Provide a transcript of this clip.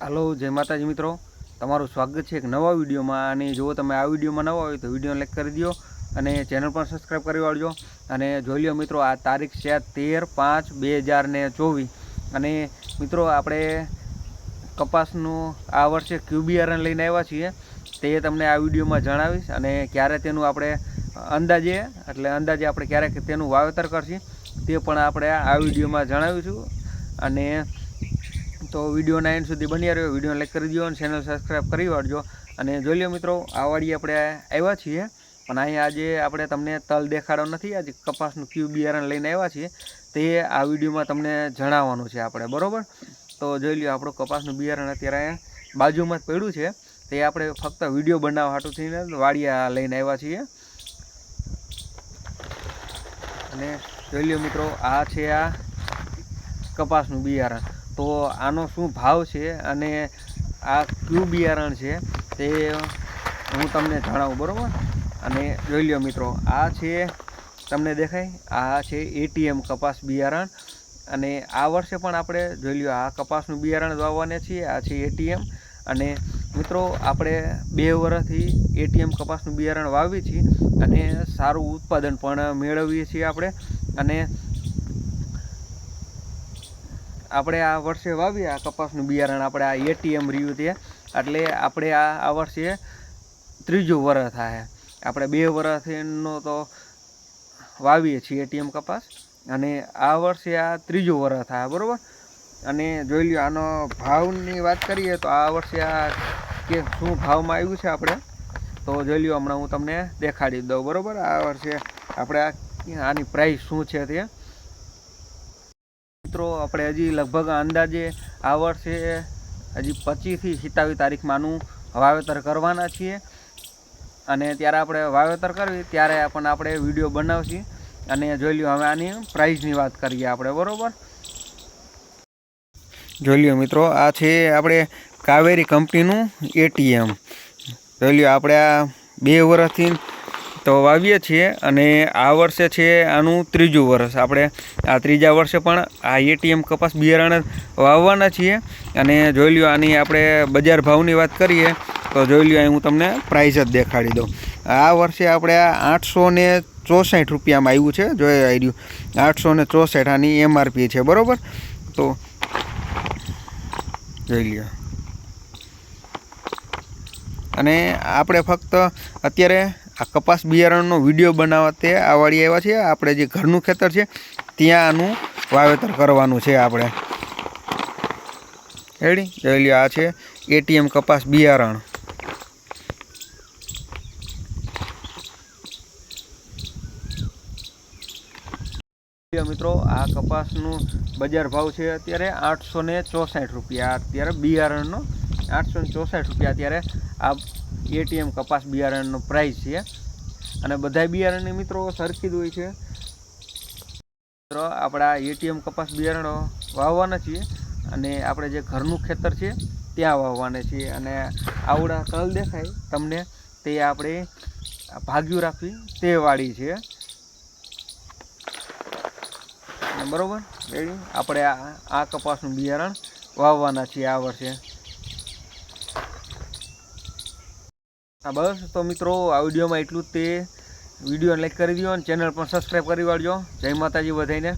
હાલો, જય માતાજી મિત્રો. તમારું સ્વાગત છે એક નવા વિડીયોમાં. અને જો તમે આ વિડીયોમાં નવા હોય તો વીડિયો લાઈક કરી દો અને ચેનલ પણ સબસ્ક્રાઈબ કરી વાળજો. અને જોઈ લ્યો મિત્રો, આ તારીખ છે તેર પાંચ બે હજાર ને ચોવીસ. અને મિત્રો, આપણે કપાસનું આ વર્ષે ક્યુબિયારન લઈને આવ્યા છીએ. તે તમને આ વિડીયોમાં જણાવીશ. અને ક્યારે તેનું આપણે અંદાજે, એટલે અંદાજે આપણે ક્યારેક તેનું વાવેતર કરશું, તે પણ આપણે આ વિડીયોમાં જણાવીશું. અને તો વિડીયોના એન્ડ સુધી બની રહ્યો. વીડિયો લાઈક કરી દો અને ચેનલ સબસ્ક્રાઈબ કરી વાળજો. અને જોઈ લો મિત્રો આ વાડી આપણે આવ્યા છીએ. પણ અહીંયા આજે આપણે તમને તલ દેખાડો નથી. આજે કપાસનું ક્યુ બિયારણ લઈને આવ્યા છીએ. તે આ વિડીયોમાં તમને જણાવવાનું છે આપણે, બરોબર? તો જોઈ લ્યો, આપણું કપાસનું બિયારણ અત્યારે બાજુમાં જ પડ્યું છે. તે આપણે ફક્ત વીડિયો બનાવવા હાટું થઈને વાડિયા લઈને આવ્યા છીએ. અને જોઈ લો મિત્રો, આ છે આ કપાસનું બિયારણ. તો આનો શું ભાવ છે અને આ કયું બિયારણ છે તે હું તમને જણાવું, બરાબર? અને જોઈ લ્યો મિત્રો, આ છે, તમને દેખાય? આ છે એટીએમ કપાસ બિયારણ. અને આ વર્ષે પણ આપણે જોઈ લો આ કપાસનું બિયારણ વાવવાને છીએ, આ છે એટીએમ. અને મિત્રો, આપણે બે વર્ષથી એટીએમ કપાસનું બિયારણ વાવીએ છીએ અને સારું ઉત્પાદન પણ મેળવીએ છીએ આપણે. અને આપણે આ વર્ષે વાવીએ, આ કપાસનું બિયારણ આપણે આ એટીએમ રહ્યું તે એટલે આપણે આ આ વર્ષે ત્રીજું વરસ થાય. આપણે બે વર્ષનો તો વાવીએ છીએ એટીએમ કપાસ. અને આ વર્ષે આ ત્રીજું વરસ થાય, બરાબર? અને જોઈ લ્યો, આનો ભાવની વાત કરીએ તો આ વર્ષે આ કે શું ભાવમાં આવ્યું છે આપણે? તો જોઈ લ્યો, હમણાં હું તમને દેખાડી દઉં, બરાબર? આ વર્ષે આપણે આની પ્રાઇસ શું છે તે? મિત્રો, આપણે હજી લગભગ અંદાજે આ વર્ષે હજી પચીસથી સિત્તાવીસ તારીખમાં આનું વાવેતર કરવાના છીએ. અને ત્યારે આપણે વાવેતર કરવી, ત્યારે પણ આપણે વીડિયો બનાવશી. અને જોઈ લ્યો, હવે આની પ્રાઇઝની વાત કરીએ આપણે, બરાબર? જોઈ લ્યો મિત્રો, આ છે આપણે કાવેરી કંપનીનું એટીએમ જોઈ લ્યો, આપણે આ બે વર્ષથી તો વાવીએ છીએ અને આ વર્ષે છે આનું ત્રીજું વર્ષ. આપણે આ ત્રીજા વર્ષે પણ આ એટીએમ કપાસ બિયારણ વાવવાના છીએ. અને જોઈ લ્યો, આની આપણે બજાર ભાવની વાત કરીએ, તો જોઈ લ્યો હું તમને પ્રાઇસ જ દેખાડી દઉં. આ વર્ષે આપણે આઠસો ને ચોસઠ રૂપિયામાં આવ્યું છે. જોઈ આવ્યું આઠસો ને ચોસઠ આની એમઆરપી છે, બરાબર? તો જોઈ લ્યો. અને આપણે ફક્ત અત્યારે આ કપાસ બિયારણનો વીડિયો બનાવવા તે આ વાળી આવ્યા છે. આપણે જે ઘરનું ખેતર છે ત્યાં આનું વાવેતર કરવાનું છે આપણે. રેડી જોઈ આ છે એટીએમ કપાસ બિયારણ. મિત્રો, આ કપાસનું બજાર ભાવ છે અત્યારે આઠસો ચોસઠ રૂપિયા. અત્યારે બિયારણનો આઠસો ને ચોસઠ રૂપિયા. અત્યારે આ એટીએમ કપાસ બિયારણનો પ્રાઇસ છે. અને બધા બિયારણની મિત્રો સરખી જ હોય છે. મિત્રો, આપણા એટીએમ કપાસ બિયારણો વાવવાના છીએ અને આપણે જે ઘરનું ખેતર છે, ત્યાં વાવવાના છીએ. અને આવડા તલ દેખાય, તમને તે આપણે ભાગ્યું રાખવી, તે વાળી છે. બરાબર? આપણે આ કપાસનું બિયારણ વાવવાના છીએ આ વર્ષે. હા, બસ. તો મિત્રો, આ વિડીયોમાં એટલું જ તે. વીડિયો લાઈક કરી દો અને ચેનલ પણ સબસ્ક્રાઈબ કરી વાળજો. જય માતાજી બધાને